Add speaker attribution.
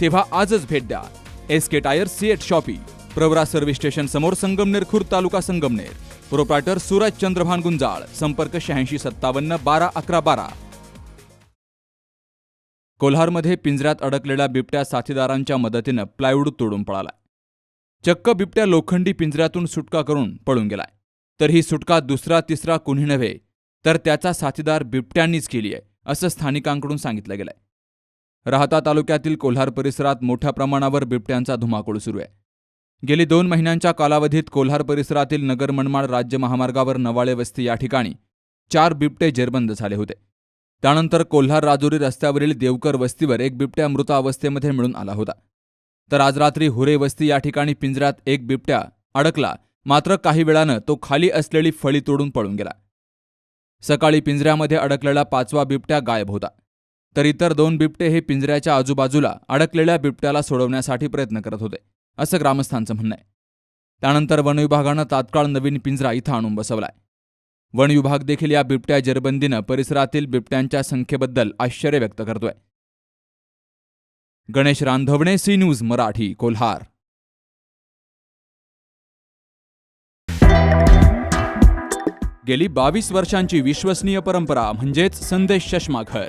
Speaker 1: तेव्हा आजच भेट द्या. S K tyre CEAT shoppe Pravara service station समोर संगमनेर खुर्द तालुका संगमनेर. प्रोप्रायटर सूरज चंद्रभान गुंजाळ संपर्क शहाऐंशी सत्तावन्न बारा अकरा बारा. कोल्हारमध्ये पिंजऱ्यात अडकलेल्या बिबट्या साथीदारांच्या मदतीनं प्लायवूड तोडून पळाला. चक्क बिबट्या लोखंडी पिंजऱ्यातून सुटका करून पळून गेलाय. तर ही सुटका दुसरा तिसरा कुणी नव्हे तर त्याचा साथीदार बिबट्यांनीच केली आहे असं स्थानिकांकडून सांगितलं गेलंय. राहता तालुक्यातील कोल्हार परिसरात मोठ्या प्रमाणावर बिबट्यांचा धुमाकूळ सुरू आहे. गेली दोन महिन्यांच्या कालावधीत कोल्हार परिसरातील नगर मनमाड राज्य महामार्गावर नवाळे वस्ती या ठिकाणी चार बिबटे जेरबंद झाले होते. त्यानंतर कोल्हार राजुरी रस्त्यावरील देवकर वस्तीवर एक बिबट्या मृत अवस्थेमध्ये मिळून आला होता. तर आज रात्री हुरे वस्ती या ठिकाणी पिंजऱ्यात एक बिबट्या अडकला. मात्र काही वेळानं तो खाली असलेली फळी तोडून पळून गेला. सकाळी पिंजऱ्यामध्ये अडकलेला पाचवा बिबट्या गायब होता. तर इतर दोन बिबटे हे पिंजऱ्याच्या आजूबाजूला अडकलेल्या बिबट्याला सोडवण्यासाठी प्रयत्न करत होते असं ग्रामस्थांचं म्हणणं आहे. त्यानंतर वनविभागानं तात्काळ नवीन पिंजरा इथं आणून बसवलाय. वन विभाग देखील या बिबट्या जेरबंदीनं परिसरातील बिबट्यांच्या संख्येबद्दल आश्चर्य व्यक्त करतोय. Ganesh Randhavane C news Marathi Kolhar. गेली बावीस वर्षांची विश्वसनीय परंपरा म्हणजेच संदेश चष्माघर.